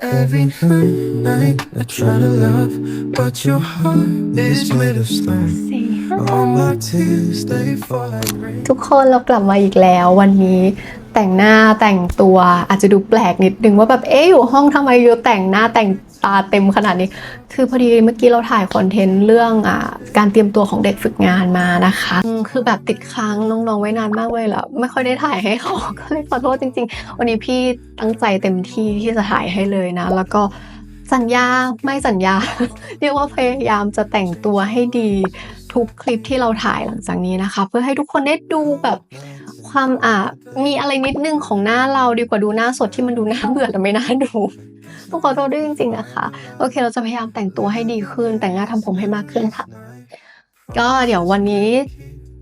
Every night I try to love, but your heart is made of stone. All my tears they fall like rain. ทุกคนเรากลับมาอีกแล้ววันนี้แต่งหน้าแต่งตัวอาจจะดูแปลกนิดนึงว่าแบบเอ๊ะอยู่ห้องทำไมอยู่แต่งหน้าแต่ง ตาเต็มขนาดนี้ คือพอดีเมื่อกี้เราถ่ายคอนเทนต์เรื่องอ่าการเตรียมตัวของเด็กฝึกงานมานะคะคือแบบติดค้างน้องๆไว้นานมากเลยแล้วไม่ค่อยได้ถ่ายให้เขาก็เลยขอโทษจริง ๆ วันนี้พี่ตั้งใจเต็มที่ที่จะถ่ายให้เลยนะ แล้วก็สัญญาไม่สัญญา เรียกว่าพยายามจะแต่งตัวให้ดีทุกคลิปที่เราถ่ายหลังจากนี้นะคะ เพื่อให้ทุกคนได้ดูแบบ ความอ่ามีอะไรนิดนึงของหน้าเราดีกว่าดูหน้าสดที่มันดูน่าเบื่อและไม่น่าดูต้องขอโทษด้วยจริงๆนะคะ โอเค เราจะพยายามแต่งตัวให้ดีขึ้น แต่งหน้าทำผมให้มากขึ้นค่ะ ก็เดี๋ยววันนี้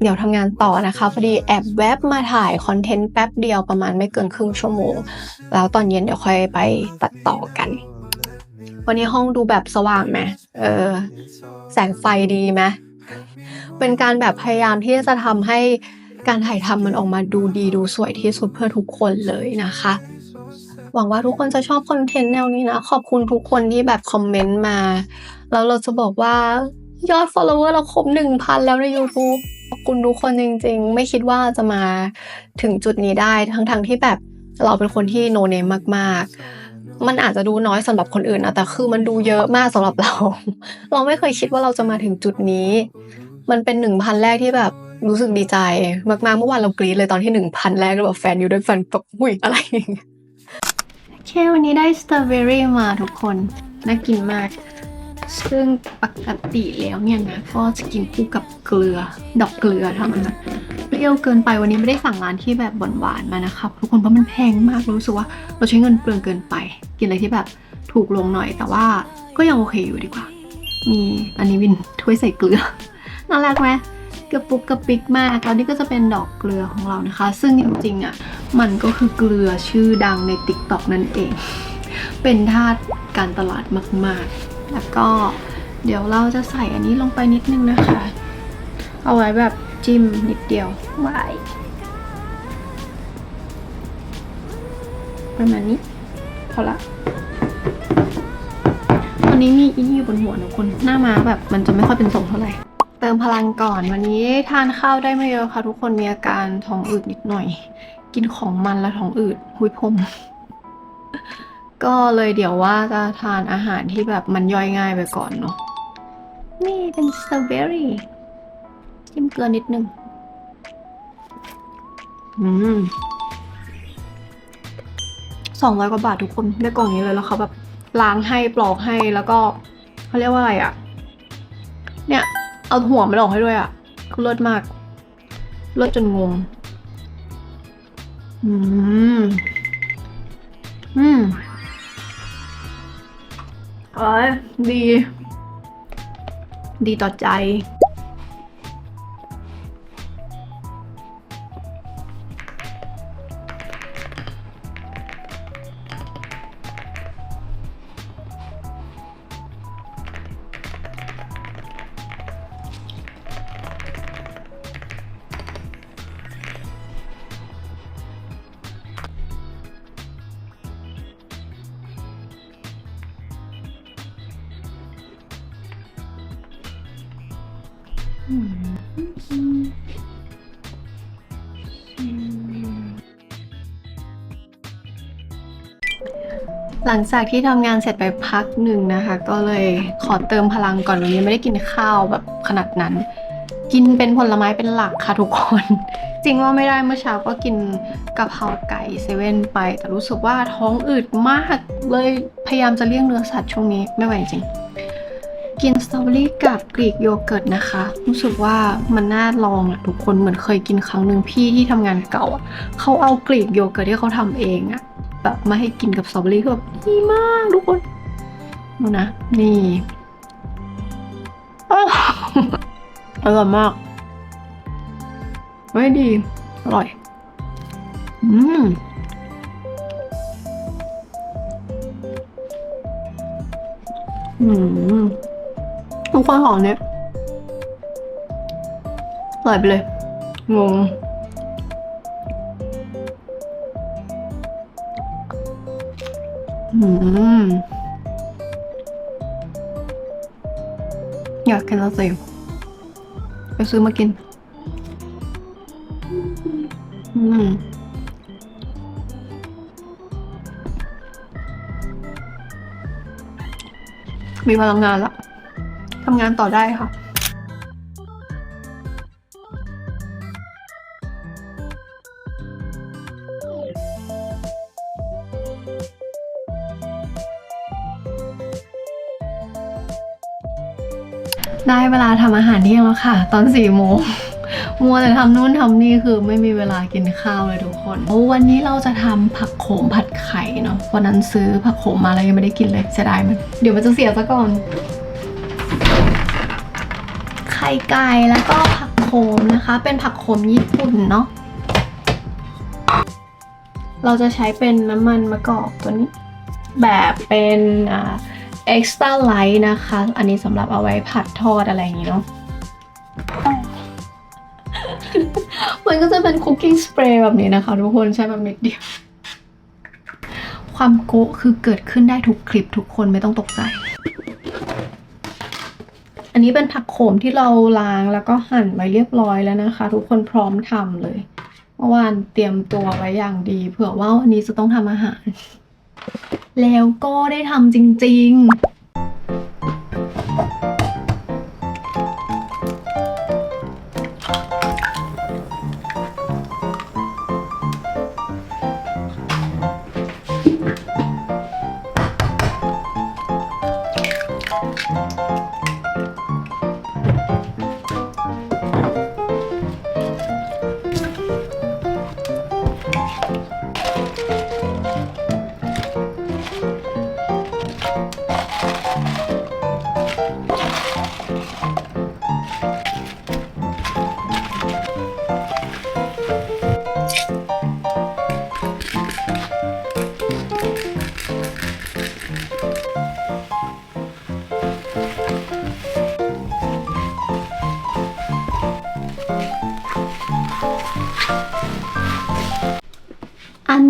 เดี๋ยวทำงานต่อนะคะ พอดีแอบแวบมาถ่ายคอนเทนต์แป๊บเดียวประมาณไม่เกินครึ่งชั่วโมง แล้วตอนเย็นเดี๋ยวค่อยไปตัดต่อกัน วันนี้ห้องดูแบบสว่างไหมเออ แสงไฟดีไหมเป็นการแบบพยายามที่จะทำให้ การถ่ายทำมันออกมาดูดีดูสวยที่สุดเพื่อทุกคนเลยนะคะ หวังว่าทุกคนจะชอบคอนเทนต์แนวนี้นะ ขอบคุณทุกคนที่แบบคอมเมนต์มา แล้วเราจะบอกว่ายอด follower เราครบหนึ่งพันแล้วใน YouTube ขอบคุณทุกคนจริงๆ ไม่คิดว่าจะมาถึงจุดนี้ได้ทั้งๆที่แบบเราเป็นคนที่โนเนมมากๆ มันอาจจะดูน้อยสำหรับคนอื่นนะแต่คือมันดูเยอะมากสำหรับเรา เราไม่เคยคิดว่าเราจะมาถึงจุดนี้ มันเป็นหนึ่งพันแรกที่แบบ รู้สึกดีใจมากๆ เมื่อวานเรากรี๊ดเลยตอนที่หนึ่งพันแรกแล้วแบบแฟนอยู่ด้วยแฟนแบบหุยอะไรอย่างเงี้ยโอเควันนี้ได้สตรอเบอรี่มาทุกคนน่ากินมาก ซึ่งปกติแล้วเนี่ยนะก็จะกินคู่กับเกลือ ดอกเกลือท่านั้นนะเปรี้ยวเกินไปวันนี้ไม่ได้สั่งร้านที่แบบหวานๆมานะครับทุกคนเพราะมันแพงมากรู้สึกว่า เราใช้เงินเปลืองเกินไป กินอะไรที่แบบถูกลงหน่อย แต่ว่าก็ยังโอเคอยู่ดีกว่า มีอันนี้วินถ้วยใส่เกลือน่ารักไหม กระปุกกระปิกมากแล้วนี่ก็จะเป็นดอกเกลือของเรานะคะ ซึ่งจริงๆอะมันก็คือเกลือชื่อดังใน t ิ k t o k นั่นเอง เป็นทาสการตลาดมากๆ แล้วก็เดี๋ยวเราจะใส่อันนี้ลงไปนิดนึงนะคะ เอาไว้แบบจิ้มนิดเดียวไว้ประมาณนี้พอละตอนนี้มีอีนี่อยู่บนหัวทุกคนหน้ามาแบบมันจะไม่ค่อยเป็นทรงเท่าไหร่ เติมพลังก่อนวันนี้ทานข้าวได้ไม่เยอะค่ะทุกคนมีอาการท้องอืดนิดหน่อย กินของมันแล้วท้องอืดหุยพรมก็เลยเดี๋ยวว่าจะทานอาหารที่แบบมันย่อยง่ายไปก่อนเนาะนี่เป็นสตรอเบอรี่จิ้มเกลือนิดนึงอืมสองร้อยกว่าบาททุกคนได้กล่องนี้เลยแล้วเขาแบบล้างให้ปลอกให้แล้วก็เขาเรียกว่าอะไรอะเนี่ย เอาหัวมันออกให้ด้วยอะคือเลิศมากเลิศจนงง อืม อืมเอ้ยดี ดีต่อใจ หลังจากที่ทำงานเสร็จไปพักหนึ่งนะคะ ก็เลยขอเติมพลังก่อนวันนี้ไม่ได้กินข้าวแบบขนาดนั้น กินเป็นผลไม้เป็นหลักค่ะทุกคน จริงว่าไม่ได้เมื่อเช้าก็กินกะเพราไก่เซเว่นไป แต่รู้สึกว่าท้องอืดมากเลยพยายามจะเลี่ยงเนื้อสัตว์ช่วงนี้ไม่ไหวจริง กินสตรอเบอรี่กับกรีกโยเกิร์ตนะคะ รู้สึกว่ามันน่าลองอะทุกคนเหมือนเคยกินครั้งหนึ่งพี่ที่ทำงานเก่าอะเขาเอากรีกโยเกิร์ตที่เขาทำเองอะแบบมาให้กินกับสตรอเบอรี่คือแบบดีมากทุกคนดูนะ นี่อ้าวอร่อยมากไม่ดี อร่อย อืมอืม ทุกคนของเนี้ยอร่อยไปเลย งงอืหืมอยากกินแล้วสิไปซื้อมากิน อืมมีพลังงานละ ทำงานต่อได้ค่ะได้เวลาทำอาหารเที่ยงแล้วค่ะ ตอนสี่โมง มัวแต่ทำนู่นทำนี่คือไม่มีเวลากินข้าวเลยทุกคนโอ้วันนี้เราจะทำผักโขมผัดไข่เนาะวันนั้นซื้อผักโขมมาแล้วยังไม่ได้กินเลยเสียดายมัน เดี๋ยวมันจะเสียซะก่อน ข่ไก่แล้วก็ผักโขมนะคะ เป็นผักโขมญี่ปุ่นเนาะเราจะใช้เป็นน้ำมันมะกอกตัวนี้ แบบเป็นอ่า extra light นะคะ อันนี้สำหรับเอาไว้ผัดทอดอะไรอย่างนี้เนาะมันก็จะเป็นคุกกิ้งสเปรย์แบบนี้นะคะ ทุกคนใช้แบบนิดเดียว ความโกะคือเกิดขึ้นได้ทุกคลิปทุกคนไม่ต้องตกใจ อันนี้เป็นผักโขมที่เราล้างแล้วก็หั่นไว้เรียบร้อยแล้วนะคะ ทุกคนพร้อมทำเลยเมื่อวานเตรียมตัวไว้อย่างดี เผื่อว่าวันนี้จะต้องทำอาหาร แล้วก็ได้ทำจริง ๆ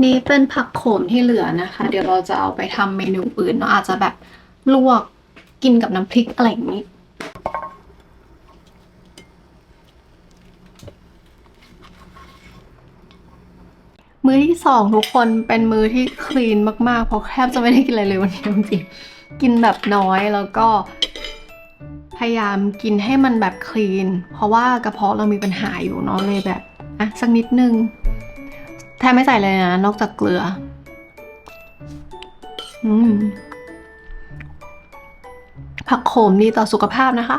นี้เป็นผักโขมที่เหลือนะคะ เดี๋ยวเราจะเอาไปทำเมนูอื่นเนาะอาจจะแบบลวกกินกับน้ำพริกอะไรอย่างนี้ มื้อที่สองทุกคนเป็นมื้อที่คลีนมากๆ เพราะแทบจะไม่ได้กินอะไรเลยวันนี้จริงๆกินแบบน้อยแล้วก็พยายามกินให้มันแบบคลีน เพราะว่ากระเพาะเรามีปัญหาอยู่เนาะเลยแบบ อะ สักนิดนึง แทบไม่ใส่เลยนะ นอกจากเกลือ อืม ผักโขมดีต่อสุขภาพนะคะ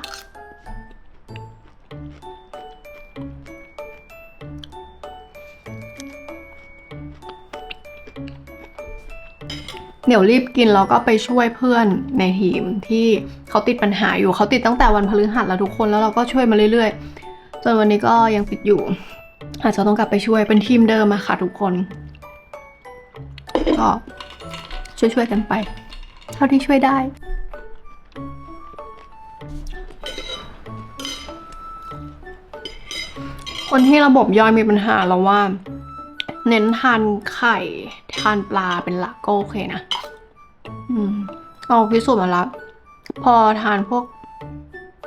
เดี๋ยวรีบกินแล้วก็ไปช่วยเพื่อนในทีมที่เขาติดปัญหาอยู่เขาติดตั้งแต่วันพฤหัสแล้วทุกคนแล้วเราก็ช่วยมาเรื่อยๆ จนวันนี้ก็ยังติดอยู่ อาจจะต้องกลับไปช่วยเป็นทีมเดิมอะค่ะทุกคน ก็ช่วยๆกันไป เท่าที่ช่วยได้คนที่ระบบย่อยมีปัญหาแล้วว่า เน้นทานไข่ทานปลาเป็นหลักก็โอเคนะ อืมเอาพิสูจน์มาแล้ว พอทานพวก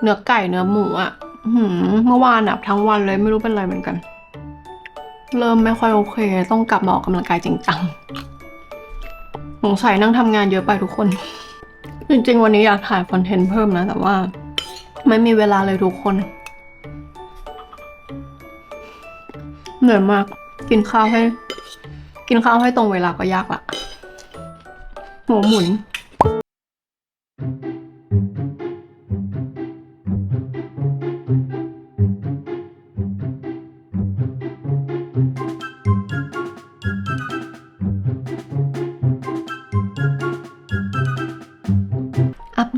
เนื้อไก่เนื้อหมูอะ่ะเมื่อวานอะทั้งวันเลยไม่รู้เป็นอะไรเหมือนกัน เริ่มไม่ค่อยโอเค ต้องกลับมาออกกำลังกายจริงจังสงสัยนั่งทำงานเยอะไปทุกคน จริงๆ วันนี้อยากถ่ายคอนเทนต์เพิ่มนะ แต่ว่า ไม่มีเวลาเลยทุกคน เหนื่อยมาก กินข้าวให้ กินข้าวให้ตรงเวลาก็ยากละหัวหมุน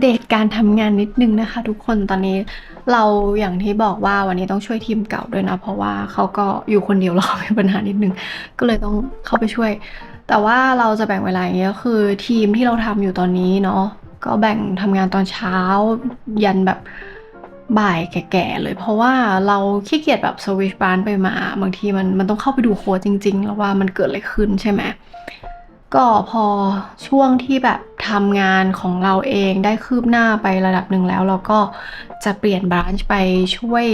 เดตการทำงานนิดนึงนะคะ ทุกคนตอนนี้เราอย่างที่บอกว่าวันนี้ต้องช่วยทีมเก่าด้วยนะ เพราะว่าเขาก็อยู่คนเดียวเรามีปัญหานิดนึง ก็เลยต้องเข้าไปช่วย แต่ว่าเราจะแบ่งเวลาอย่างเงี้ยคือทีมที่เราทำอยู่ตอนนี้เนาะก็แบ่งทำงานตอนเช้า ยันแบบบ่ายแก่ๆเลย เพราะว่าเราขี้เกียจแบบสวิชบ้านไปมา บางทีมันมันต้องเข้าไปดูโค้ดจริง ๆ แล้วว่ามันเกิดอะไรขึ้นใช่ไหมก็พอช่วงที่แบบ ทำงานของเราเองได้คืบหน้าไประดับหนึ่งแล้ว เราก็จะเปลี่ยนบรันช์ไปช่วย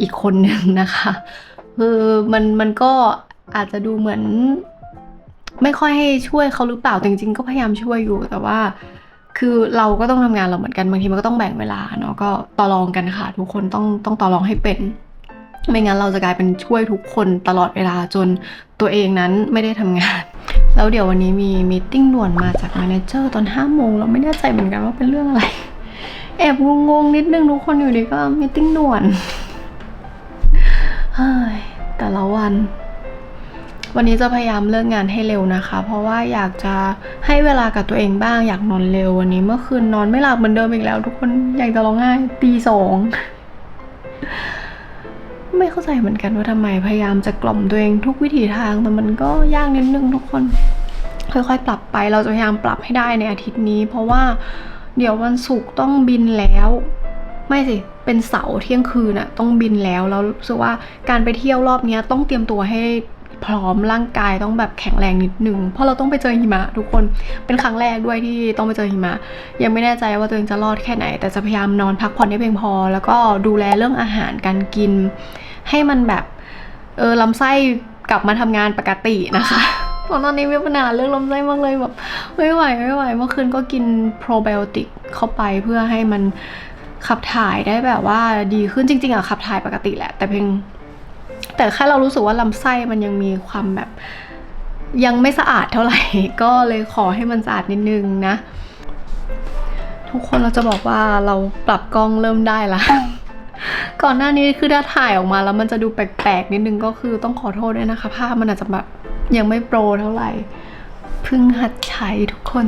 อีกคนหนึ่งนะคะ คือมันมันก็อาจจะดูเหมือน ไม่ค่อยให้ช่วยเขาหรือเปล่าจริง ๆ ก็พยายามช่วยอยู่แต่ว่า คือเราก็ต้องทำงานเราเหมือนกันบางทีมันก็ต้องแบ่งเวลาเนาะก็ต่อรองกันค่ะ ทุกคนต้องต้องต่อรองให้เป็น ไม่งั้นเราจะกลายเป็นช่วยทุกคนตลอดเวลาจนตัวเองนั้นไม่ได้ทำงาน แล้วเดี๋ยววันนี้มีมีติ้งด่วนมาจากแมเนเจอร์ตอนห้าโมงเราไม่แน่ใจเหมือนกันว่าเป็นเรื่องอะไร แอบงงๆนิดนึงทุกคนอยู่ดีก็มีตติ้งด่วนเฮ้ยแต่ละวัน วันนี้จะพยายามเลิกงานให้เร็วนะคะ เพราะว่าอยากจะให้เวลากับตัวเองบ้างอยากนอนเร็ววันนี้เมื่อคืนนอนไม่หลับเหมือนเดิมอีกแล้ว ทุกคนอยากจะร้องไห้ตีสอง ไม่เข้าใจเหมือนกันว่าทำไมพยายามจะกล่อมตัวเองทุกวิถีทางแต่มันก็ยากนิดนึงทุกคน ค่อยๆ ปรับไปเราจะพยายามปรับให้ได้ในอาทิตย์นี้ เพราะว่าเดี๋ยววันศุกร์ต้องบินแล้ว ไม่สิเป็นเสาร์เที่ยงคืนอะต้องบินแล้วแล้วรู้สึกว่าการไปเที่ยวรอบนี้ต้องเตรียมตัวให้ พร้อมร่างกายต้องแบบแข็งแรงนิดนึง เพราะเราต้องไปเจอหิมะทุกคนเป็นครั้งแรกด้วยที่ต้องไปเจอหิมะ ยังไม่แน่ใจว่าตัวเองจะรอดแค่ไหน แต่จะพยายามนอนพักผ่อนให้เพียงพอ แล้วก็ดูแลเรื่องอาหารการกิน ให้มันแบบเออลำไส้กลับมาทำงานปกตินะคะตอนนี้มีปัญหาเรื่องลำไส้มากเลยแบบไม่ไหวไม่ไหวเมื่อคืนก็กินโปรไบโอติกเข้าไปเพื่อให้มันขับถ่ายได้แบบว่าดีขึ้นจริงๆอะขับถ่ายปกติแหละ แต่เพียง แต่แค่เรารู้สึกว่าลำไส้มันยังมีความแบบ ยังไม่สะอาดเท่าไหร่ ก็เลยขอให้มันสะอาดนิดนึงนะ ทุกคนเราจะบอกว่าเราปรับกล้องเริ่มได้ละก่อนหน้านี้คือถ้าถ่ายออกมาแล้วมันจะดูแปลกๆนิดนึงก็คือต้องขอโทษด้วยนะคะ ภาพมันอาจจะแบบยังไม่โปรเท่าไหร่เพิ่งหัดใช้ทุกคน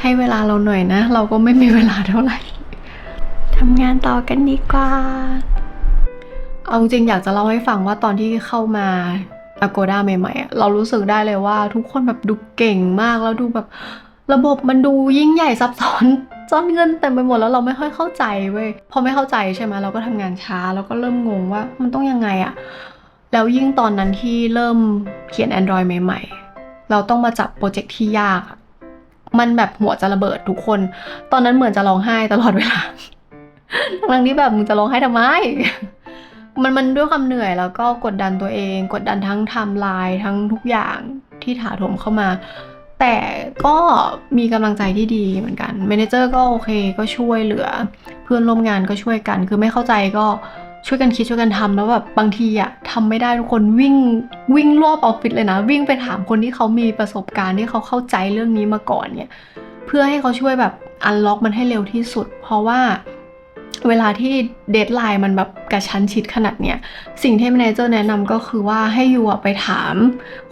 ให้เวลาเราหน่อยนะ เราก็ไม่มีเวลาเท่าไหร่ทำงานต่อกันดีกว่า เอาจริงอยากจะเล่าให้ฟังว่าตอนที่เข้ามา Agoda ใหม่ๆเรารู้สึกได้เลยว่าทุกคนแบบดูเก่งมากแล้วดูแบบระบบมันดูยิ่งใหญ่ซับซ้อนซ่อนเงินเต็มไปหมดแล้วเราไม่ค่อยเข้าใจเว้ยพอไม่เข้าใจใช่ไหมเราก็ทำงานช้าแล้วก็เริ่มงงว่ามันต้องยังไงอะแล้วยิ่งตอนนั้นที่เริ่มเขียน Android ใหม่ ๆ เราต้องมาจับโปรเจกต์ที่ยาก มันแบบหัวจะระเบิดทุกคน ตอนนั้นเหมือนจะร้องไห้ตลอดเวลาทั้งที่แบบมึงจะร้องไห้ทำไม มันมันด้วยความเหนื่อยแล้วก็กดดันตัวเอง กดดันทั้งไทม์ไลน์ทั้งทุกอย่างที่ถาโถมเข้ามา แต่ก็มีกำลังใจที่ดีเหมือนกันเมนเจอร์ก็โอเคก็ช่วยเหลือ เพื่อนร่วมงานก็ช่วยกัน คือไม่เข้าใจก็ช่วยกันคิดช่วยกันทำแล้วแบบบางทีอะทำไม่ได้ทุกคนวิ่งวิ่งรอบออฟฟิศเลยนะ วิ่งไปถามคนที่เขามีประสบการณ์ที่เขาเข้าใจเรื่องนี้มาก่อนเนี่ย เพื่อให้เขาช่วยแบบอันล็อกมันให้เร็วที่สุด เพราะว่า เวลาที่เดทไลน์มันแบบกระชั้นชิดขนาดเนี้ย สิ่งที่แมเนเจอร์แนะนำก็คือว่าให้ยูอะไปถาม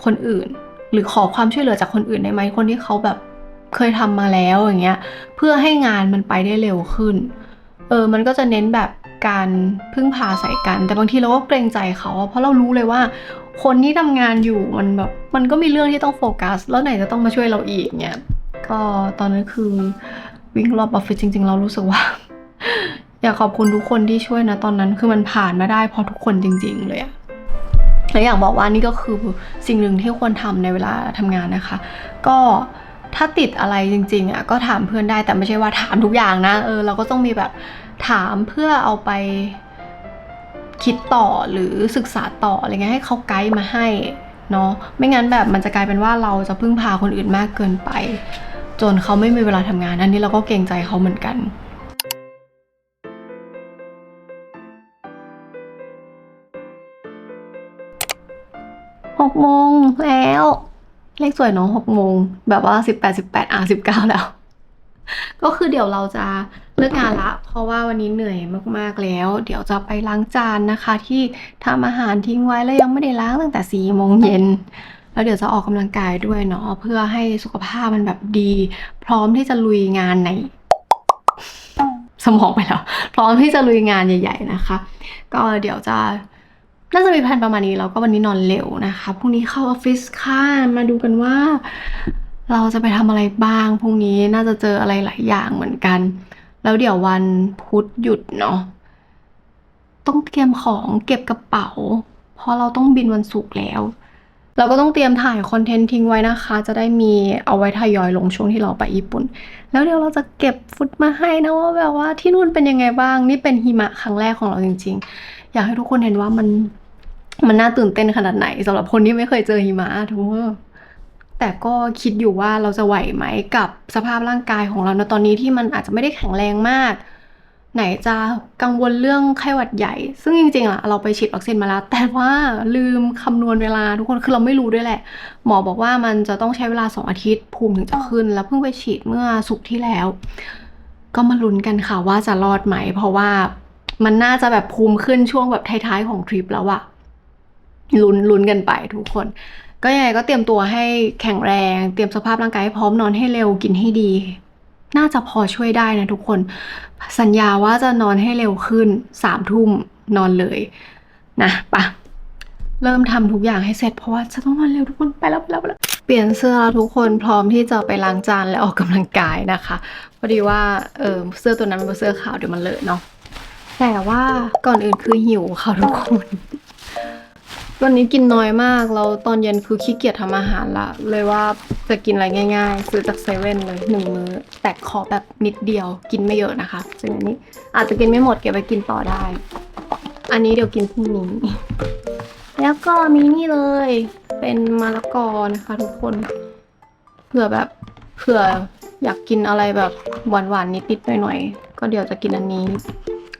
คนอื่น หรือขอความช่วยเหลือจากคนอื่นได้ไหมคนที่เขาแบบเคยทำมาแล้วอย่างเงี้ย เพื่อให้งานมันไปได้เร็วขึ้น เออ มันก็จะเน้นแบบการพึ่งพาใส่กัน แต่บางทีเราก็เกรงใจเขาอะเพราะเรารู้เลยว่าคนที่ทำงานอยู่มันแบบมันก็มีเรื่องที่ต้องโฟกัส แล้วไหนจะต้องมาช่วยเราอีกเนี่ย ก็ตอนนั้นคือวิ่งรอบออฟฟิศจริงๆ เรารู้สึกว่า อยากขอบคุณทุกคนที่ช่วยนะตอนนั้นคือมันผ่านมาได้เพราะทุกคนจริง ๆ เลยอะและอยากบอกว่านี่ก็คือสิ่งหนึ่งที่ควรทำในเวลาทำงานนะคะ ก็ถ้าติดอะไรจริงๆอะก็ถามเพื่อนได้แต่ไม่ใช่ว่าถามทุกอย่างนะเออเราก็ต้องมีแบบถามเพื่อเอาไปคิดต่อหรือศึกษาต่ออะไรเงี้ยให้เขาไกด์มาให้เนาะไม่งั้นแบบมันจะกลายเป็นว่าเราจะพึ่งพาคนอื่นมากเกินไป จนเขาไม่มีเวลาทำงานอันนี้เราก็เกรงใจเขาเหมือนกัน หกโมงแล้ว เลขสวยเนาะหกโมง แบบว่าสิบแปดสิบแปดอะสิบเก้าแล้ว ก็คือเดี๋ยวเราจะเลิกงานละ เพราะว่าวันนี้เหนื่อยมากๆแล้ว เดี๋ยวจะไปล้างจานนะคะ ที่ทำอาหารทิ้งไว้แล้วยังไม่ได้ล้างตั้งแต่สี่โมงเย็นแล้วเดี๋ยวจะออกกำลังกายด้วยเนาะเพื่อให้สุขภาพมันแบบดี พร้อมที่จะลุยงานในสมองไปแล้ว พร้อมที่จะลุยงานใหญ่ ๆ นะคะ ก็เดี๋ยวจะ น่าจะมีแผนประมาณนี้แล้วก็วันนี้นอนเร็วนะคะพรุ่งนี้เข้าออฟฟิศค่ะมาดูกันว่า เราจะไปทำอะไรบ้างพรุ่งนี้น่าจะเจออะไรหลายอย่างเหมือนกัน แล้วเดี๋ยววันพุธหยุดเนาะต้องเตรียมของเก็บกระเป๋า เพราะเราต้องบินวันศุกร์แล้ว เราก็ต้องเตรียมถ่ายคอนเทนต์ทิ้งไว้นะคะ จะได้มีเอาไว้ทยอยลงช่วงที่เราไปญี่ปุ่น แล้วเดี๋ยวเราจะเก็บฟุตมาให้นะว่าแบบว่าที่นู่นเป็นยังไงบ้าง นี่เป็นหิมะครั้งแรกของเราจริง ๆ อยากให้ทุกคนเห็นว่ามัน มันน่าตื่นเต้นขนาดไหนสำหรับคนที่ไม่เคยเจอหิมะทุกคนแต่ก็คิดอยู่ว่าเราจะไหวไหมกับสภาพร่างกายของเราในตอนนี้ที่มันอาจจะไม่ได้แข็งแรงมาก ไหนจะกังวลเรื่องไข้หวัดใหญ่ ซึ่งจริงๆอะเราไปฉีดวัคซีนมาแล้วแต่ว่าลืมคำนวณเวลาทุกคนคือเราไม่รู้ด้วยแหละ หมอบอกว่ามันจะต้องใช้เวลาสองอาทิตย์ภูมิถึงจะขึ้น แล้วเพิ่งไปฉีดเมื่อสุกที่แล้ว ก็มาลุ้นกันค่ะว่าจะรอดไหม เพราะว่ามันน่าจะแบบภูมิขึ้นช่วงแบบท้ายๆของทริปแล้วอะ ลุ้นลุ้นกันไปทุกคน ก็ยังไงก็เตรียมตัวให้แข็งแรง เตรียมสภาพร่างกายให้พร้อมนอนให้เร็วกินให้ดี น่าจะพอช่วยได้นะทุกคน สัญญาว่าจะนอนให้เร็วขึ้นสามทุ่มนอนเลยนะปะเริ่มทำทุกอย่างให้เสร็จเพราะว่าจะต้องนอนเร็วทุกคนไปแล้วไปแล้วไปแล้วเปลี่ยนเสื้อแล้วทุกคนพร้อมที่จะไปล้างจานและออกกำลังกายนะคะพอดีว่าเออเสื้อตัวนั้นเป็นเสื้อขาวเดี๋ยวมันเลอะเนาะแต่ว่าก่อนอื่นคือหิวค่ะทุกคน วันนี้กินน้อยมากแล้วตอนเย็นคือขี้เกียจทำอาหารละ เลยว่าจะกินอะไรง่ายๆ ซื้อจากเซเว่นเลยหนึ่งมื้อ แต่ขอแบบนิดเดียวกินไม่เยอะนะคะซึ่งอันนี้อาจจะกินไม่หมดเก็บไปกินต่อได้ อันนี้เดี๋ยวกินพรุ่งนี้ แล้วก็มีนี่เลย เป็นมะละกอนะคะทุกคนเผื่อแบบเผื่ออยากกินอะไรแบบหวานๆนิดๆหน่อยๆก็เดี๋ยวจะกินอันนี้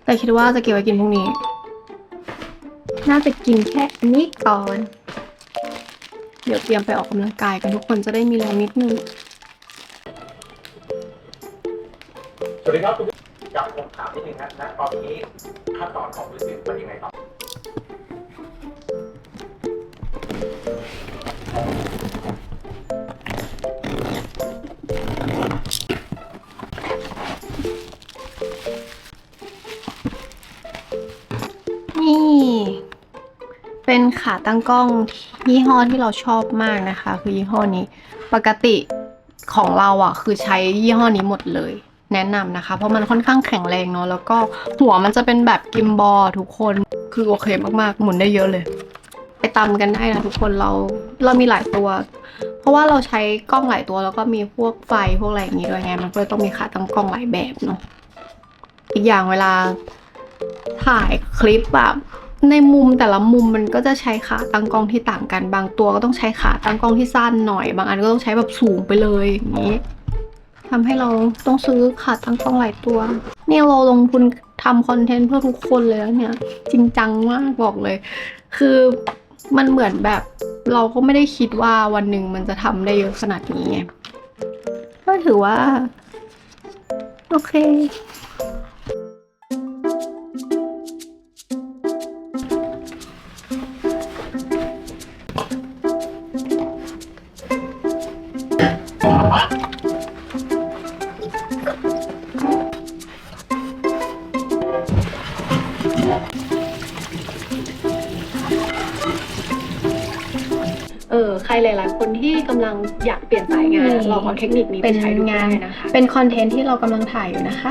แต่คิดว่าจะเก็บไว้กินพรุ่งนี้ น่าจะกินแค่อันนี้ก่อน เดี๋ยวเตรียมไปออกกำลังกายกันทุกคนจะได้มีแรงนิดนึง สวัสดีครับคุณผู้ชมกับผมถามนิดนึงนะณตอนนี้ขั้นตอนของรีวิวเป็นยังไงต่อนี่ เป็นขาตั้งกล้องยี่ห้อที่เราชอบมากนะคะ คือยี่ห้อนี้ ปกติของเราอะ คือใช้ยี่ห้อนี้หมดเลย แนะนำนะคะ เพราะมันค่อนข้างแข็งแรงเนาะแล้วก็หัวมันจะเป็นแบบกิมบอลทุกคนคือโอเคมากๆ หมุนได้เยอะเลย ไปตำกันได้นะทุกคนเราเรามีหลายตัว เพราะว่าเราใช้กล้องหลายตัวแล้วก็มีพวกไฟพวกอะไรอย่างนี้ด้วยไงมันก็ต้องมีขาตั้งกล้องหลายแบบเนาะอีกอย่างเวลาถ่ายคลิปแบบ ในมุมแต่ละมุมมันก็จะใช้ขาตั้งกล้องที่ต่างกัน บางตัวก็ต้องใช้ขาตั้งกล้องที่สั้นหน่อย บางอันก็ต้องใช้แบบสูงไปเลยอย่างนี้ทำให้เราต้องซื้อขาตั้งกล้องหลายตัว เนี่ยเราลงทุนทำคอนเทนต์เพื่อทุกคนเลยนะเนี่ย จริงจังมากบอกเลย คือมันเหมือนแบบเราก็ไม่ได้คิดว่าวันหนึ่งมันจะทำได้เยอะขนาดนี้ก็ถือว่า โอเค รหลาย ๆ คนที่กำลังอยากเปลี่ยนสายงานนี่ลองเอาเทคนิคนี้ไปใช้ดูเป็นงานได้นะคะ เป็นคอนเทนต์ที่เรากำลังถ่ายอยู่นะคะ